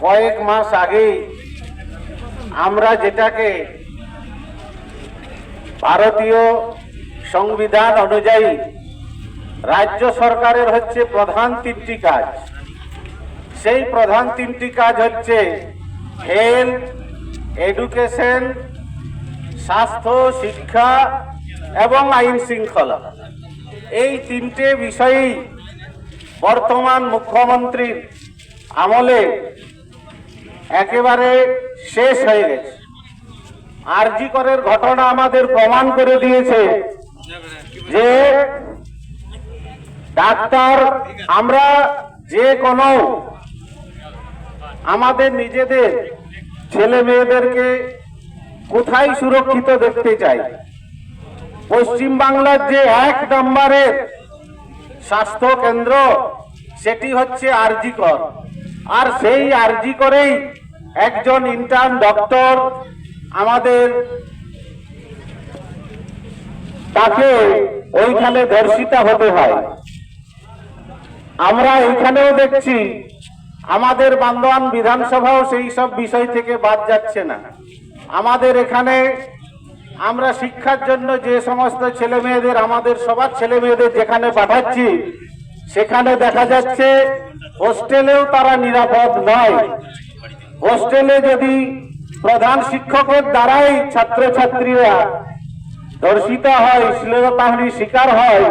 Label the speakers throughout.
Speaker 1: কয়েক মাস আগেই আমরা যেটাকে ভারতীয় সংবিধান অনুযায়ী রাজ্য সরকারের হচ্ছে প্রধান তিনটি কাজ। সেই প্রধান তিনটি কাজ হচ্ছে হেলথ, এডুকেশন, স্বাস্থ্য, শিক্ষা এবং আইন শৃঙ্খলা। এই তিনটে বিষয়েই বর্তমান মুখ্যমন্ত্রীর আমলে একেবারে শেষ হয়ে গেছে। আরজি করের ঘটনা আমাদের প্রমাণ করে দিয়েছে যে ডাক্তার, আমরা যে কোনো আমাদের নিজেদের ছেলে মেয়েদেরকে কোথায় সুরক্ষিত দেখতে চাই? পশ্চিম বাংলার যে এক নম্বরের স্বাস্থ্য কেন্দ্র, সেটি হচ্ছে আরজি কর আর সেই আরজি করেই একজন ইন্টার্ন ডক্টর আমাদের তাকে ওইখানে ধর্ষিতা হতে হয়। আমরা এইখানেও দেখছি, আমাদের বান্দোয়ান বিধানসভাও সেই সব বিষয় থেকে বাদ যাচ্ছে না। আমাদের এখানে আমরা শিক্ষার জন্য যে সমস্ত ছেলে মেয়েদের আমাদের সবার ছেলে মেয়েদের যেখানে পাঠাচ্ছি, সেখানে দেখা যাচ্ছে হোস্টেলেও তারা নিরাপদ নয়। হোস্টেলে যদি প্রধান শিক্ষকের দ্বারাই ছাত্রছাত্রীরা ধর্ষিতা হয় শ্লীলতাহানির শিকার হয়,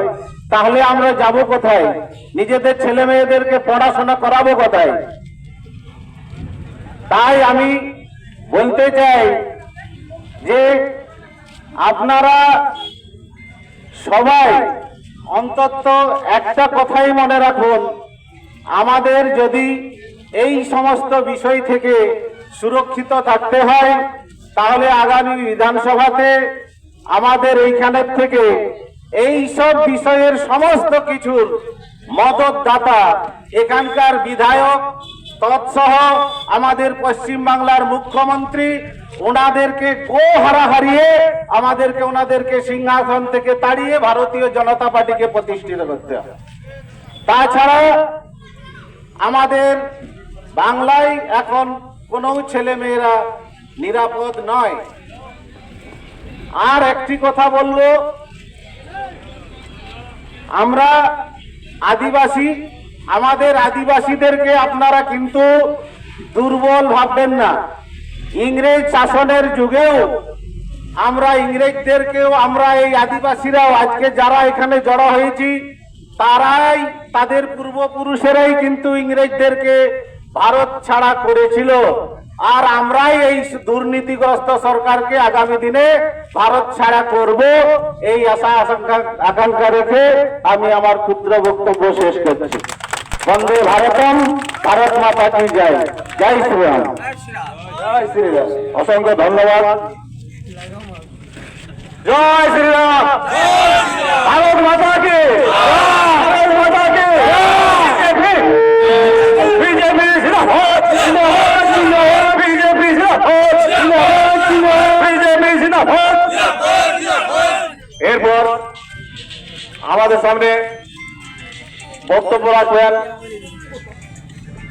Speaker 1: তাহলে আমরা যাব কোথায়? নিজেদের ছেলে মেয়েদেরকে পড়াশোনা করাবো কোথায়? তাই আমি বলতে চাই যে আপনারা সবাই অন্তত একটা কথাই মনে রাখুন। আমাদের যদি এই সমস্ত বিষয় থেকে সুরক্ষিত থাকতে হয়, তাহলে আগামী বিধানসভাতে আমাদের এইখানের থেকে এই সব বিষয়ের সমস্ত কিছুর মদতদাতা, এখানকার বিধায়ক, তৎসহ আমাদের পশ্চিম বাংলার মুখ্যমন্ত্রী, ওনাদেরকে গো হারা হারিয়ে আমাদেরকে, ওনাদেরকে সিংহাসন থেকে তাড়িয়ে ভারতীয় জনতা পার্টিকে প্রতিষ্ঠিত করতে হবে। তাছাড়া আমাদের বাংলায় এখন কোনো ছেলে মেয়েরা নিরাপদ নয়। আর একটি কথা বলব, আমরা আদিবাসী, আমাদের আদিবাসীদেরকে আপনারা কিন্তু দুর্বল ভাববেন না। ইংরেজ শাসনের যুগেও আমরা ইংরেজদেরকেও, আমরা এই আদিবাসীরাও আজকে যারা এখানে জড়া হয়েছি তারাই তাদের পূর্বপুরুষেরাই কিন্তু ইংরেজদেরকে ভারত ছাড়া করেছিল। আর আমরাই এই দুর্নীতিগ্রস্ত সরকারকে আগামী দিনে ভারত ছাড়া করব। এই আশা আকাঙ্ক্ষা রেখে আমি আমার ক্ষুদ্র বক্তব্য শেষ করছি। বন্দে ভারতম, ভারত মাতা কি জয়। জয় শ্রীরাম। জয় শ্রীরাম। অসংখ্য ধন্যবাদ। জয় শ্রীরাম। এরপর আমাদের সামনে বক্তব্য রাখবেন